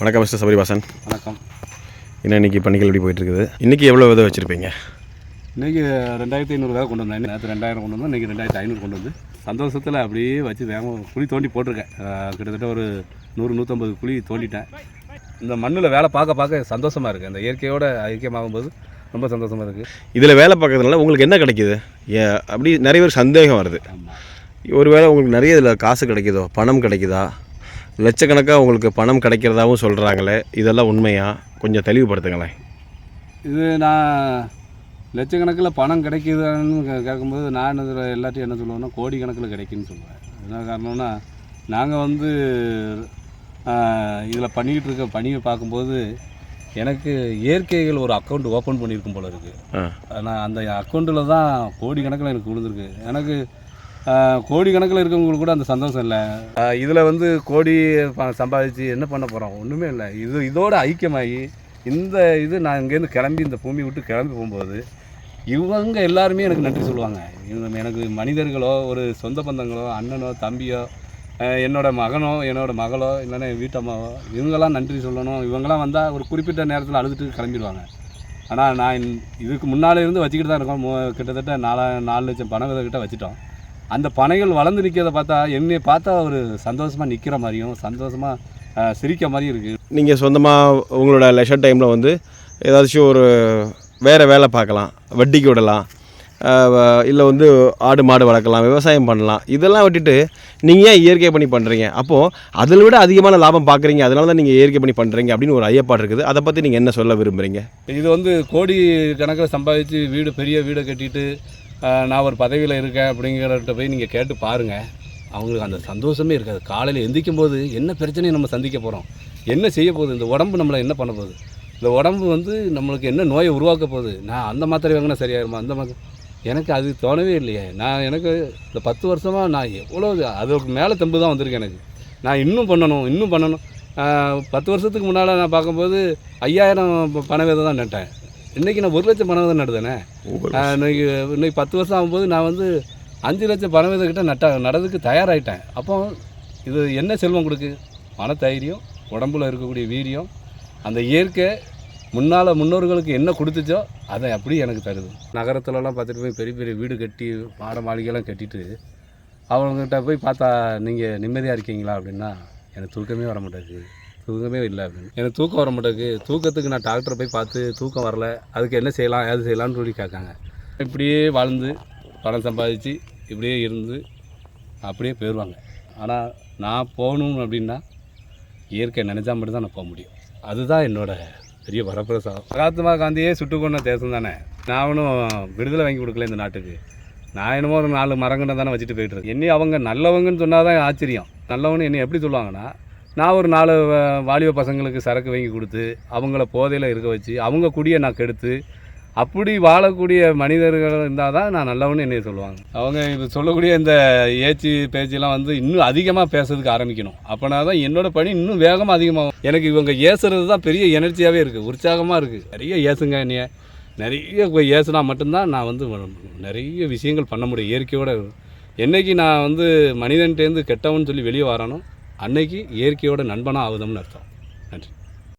வணக்கம் மிஸ்டர் சபரிவாசன். வணக்கம். என்ன இன்னைக்கு பணிகள் எப்படி போயிட்டு இருக்குது இன்றைக்கி எவ்வளோ விதை வச்சுருப்பீங்க? இன்றைக்கி ரெண்டாயிரத்தி ஐநூறு வேலை கொண்டு வந்தேன். நேற்று ரெண்டாயிரம் கொண்டு வந்தோம் இன்றைக்கி ரெண்டாயிரத்தி ஐநூறு கொண்டு வந்து சந்தோஷத்தில் அப்படியே வச்சு வேகம் குழி தோண்டி போட்டிருக்கேன். கிட்டத்தட்ட ஒரு நூறு நூற்றம்பது குழி தோண்டிட்டேன். இந்த மண்ணில் வேலை பார்க்க பார்க்க சந்தோஷமாக இருக்குது அந்த இயற்கையோட ஐக்கியமாகும்போது ரொம்ப சந்தோஷமாக இருக்குது இதில் வேலை பார்க்கறதுனால உங்களுக்கு என்ன கிடைக்குது? அப்படி நிறைய பேர் சந்தேகம் வருது. ஆமாம் ஒருவேளை உங்களுக்கு நிறைய இதில் காசு கிடைக்குதோ பணம் கிடைக்குதா? லட்சக்கணக்காக உங்களுக்கு பணம் கிடைக்கிறதாவும் சொல்கிறாங்களே இதெல்லாம் உண்மையா? கொஞ்சம் தெளிவுபடுத்துங்களேன். இது நான் லட்சக்கணக்கில் பணம் கிடைக்குதான்னு கேட்கும்போது நான் இதில் எல்லாத்தையும் என்ன சொல்லுவேன்னா கோடி கணக்கில் கிடைக்குன்னு சொல்லுவேன். என்ன காரணம்னா நாங்கள் வந்து இதில் பண்ணிக்கிட்டு இருக்க பணியை பார்க்கும்போது எனக்கு இயற்கைகள் ஒரு அக்கௌண்ட் ஓப்பன் பண்ணியிருக்கும் போல இருக்குது ஆனால் அந்த அக்கௌண்ட்டில் தான் கோடி கணக்கில் எனக்கு விழுந்திருக்கு. எனக்கு கோடி கணக்கில் இருக்கவங்களுக்கு கூட அந்த சந்தோஷம் இல்லை. இதில் வந்து கோடி சம்பாதிச்சு என்ன பண்ண போகிறோம்? ஒன்றுமே இல்லை. இது இதோட ஐக்கியமாகி இந்த இது நான் இங்கேருந்து கிளம்பி இந்த பூமி விட்டு கிளம்பி போகும்போது இவங்க எல்லாருமே எனக்கு நன்றி சொல்லுவாங்க. இவங்க எனக்கு மனிதர்களோ ஒரு சொந்த பந்தங்களோ அண்ணனோ தம்பியோ என்னோட மகனோ என்னோட மகளோ இல்லைன்னா என் வீட்டம்மாவோ இவங்கெல்லாம் நன்றி சொல்லணும். இவங்கெல்லாம் வந்தால் ஒரு குறிப்பிட்ட நேரத்தில் அழுதுட்டு கிளம்பிடுவாங்க. ஆனால் நான் இதுக்கு முன்னாலே இருந்து வச்சுக்கிட்டு தான் இருக்கோம். கிட்டத்தட்ட நாலா நாலு லட்சம் பணம் கிட்ட வச்சுட்டோம். அந்த பனைகள் வளர்ந்து நிற்கிறத பார்த்தா என்னை பார்த்தா ஒரு சந்தோஷமாக நிற்கிற மாதிரியும் சந்தோஷமாக சிரிக்க மாதிரியும் இருக்குது நீங்கள் சொந்தமாக உங்களோட லெஷர் டைமில் வந்து ஏதாச்சும் ஒரு வேறு வேலை பார்க்கலாம் வட்டிக்கு விடலாம் இல்லை வந்து ஆடு மாடு வளர்க்கலாம் விவசாயம் பண்ணலாம் இதெல்லாம் விட்டுட்டு நீங்கள் ஏன் இயற்கை பண்ணி பண்ணுறீங்க அப்போது அதில் விட அதிகமான லாபம் பார்க்குறீங்க அதனால தான் நீங்கள் இயற்கை பண்ணி பண்ணுறீங்க அப்படின்னு ஒரு ஐயப்பாடு இருக்குது. அதை பற்றி நீங்கள் என்ன சொல்ல விரும்புகிறீங்க இது வந்து கோடி கணக்கில் சம்பாதிச்சு வீடு பெரிய வீடை கட்டிட்டு நான் ஒரு பதவியில் இருக்கேன் அப்படிங்கிறத போய் நீங்கள் கேட்டு பாருங்கள் அவங்களுக்கு அந்த சந்தோஷமே இருக்காது. காலையில் எந்திரிக்கும் போது என்ன பிரச்சனையை நம்ம சந்திக்க போகிறோம் என்ன செய்ய போகுது? இந்த உடம்பு நம்மளை என்ன பண்ண போகுது? இந்த உடம்பு வந்து நம்மளுக்கு என்ன நோயை உருவாக்க போகுது? நான் அந்த மாத்திரை வாங்கினா சரியாயிருமா அந்த மாதிரி எனக்கு அது தோணவே இல்லையே. நான் எனக்கு இந்த பத்து வருஷமாக நான் எவ்வளோ அதுக்கு மேலே தெம்பு தான் வந்திருக்கு எனக்கு. நான் இன்னும் பண்ணணும் இன்னும் பண்ணணும். பத்து வருஷத்துக்கு முன்னால் நான் பார்க்கும்போது ஐயாயிரம் ப- பண தான் நட்டேன் இன்றைக்கி நான் ஒரு லட்சம் பண விதை நடுதானே? இன்னைக்கு இன்னைக்கு பத்து வருஷம் ஆகும்போது நான் வந்து அஞ்சு லட்சம் பண விதை கிட்ட நட்ட நடதுக்கு தயாராகிட்டேன் அப்போ இது என்ன செல்வம் கொடுக்கு மனதைரியம் உடம்புல இருக்கக்கூடிய வீரியம் அந்த இயற்கை முன்னால் முன்னோர்களுக்கு என்ன கொடுத்துச்சோ அதை அப்படியே எனக்கு தருது. நகரத்துலலாம் பார்த்துட்டு போய் பெரிய பெரிய வீடு கட்டி மாட மாளிகைலாம் கட்டிட்டு அவங்ககிட்ட போய் பார்த்தா நீங்கள் நிம்மதியாக இருக்கீங்களா? அப்படின்னா எனக்கு தூக்கமே வர மாட்டேங்குது தூக்கமே இல்லை. அப்படின்னு எனக்கு தூக்கம் வர மாட்டேங்குது. தூக்கத்துக்கு நான் டாக்டரை போய் பார்த்து தூக்கம் வரல. அதுக்கு என்ன செய்யலாம் ஏது செய்யலாம்னு சொல்லி கேட்காங்க. இப்படியே வாழ்ந்து பணம் சம்பாதிச்சு இப்படியே இருந்து அப்படியே போயிடுவாங்க ஆனால் நான் போகணும் அப்படின்னா இயற்கை நினச்சா மட்டும் தான் நான் போக முடியும். அதுதான் என்னோட பெரிய வரப்பிரசாதம். மகாத்மா காந்தியே சுட்டு கொண்ட தேசம் தானே? நான் ஒன்றும் விடுதலை வாங்கி கொடுக்கல இந்த நாட்டுக்கு. நான் என்னமோ ஒரு நாலு மரங்கன்னு தானே வச்சுட்டு போயிட்டு இருக்கேன். என்னையும் அவங்க நல்லவங்கன்னு சொன்னால் தான் ஆச்சரியம். நல்லவன்னு என்னை எப்படி சொல்லுவாங்கன்னா நான் ஒரு நாலு வ- வாலிப பசங்களுக்கு சரக்கு வாங்கி கொடுத்து அவங்கள போதையில் இருக்க வச்சு அவங்க குடியை நான் கெடுத்து அப்படி வாழக்கூடிய மனிதர்கள் இருந்தால் தான் நான் நல்லவன்னு என்னைய சொல்லுவாங்க. அவங்க இப்போ சொல்லக்கூடிய இந்த ஏச்சு பேச்செல்லாம் வந்து இன்னும் அதிகமாக பேசுறதுக்கு ஆரம்பிக்கணும். அப்போனா தான் என்னோட பணி இன்னும் வேகமாக அதிகமாகும். எனக்கு இவங்க ஏசுறது தான் பெரிய எனர்ஜியாகவே இருக்குது உற்சாகமாக இருக்குது நிறைய ஏசுங்க என்னைய. நிறைய போய் ஏசுனா மட்டும்தான் நான் வந்து நிறைய விஷயங்கள் பண்ண முடியும். இயற்கையோடு. என்னைக்கு நான் வந்து மனிதன்ட்டேருந்து கெட்டவன்னு சொல்லி வெளியே வரானோ அன்னைக்கு இயற்கையோட நண்பனாக ஆகுதம்னு அர்த்தம். நன்றி.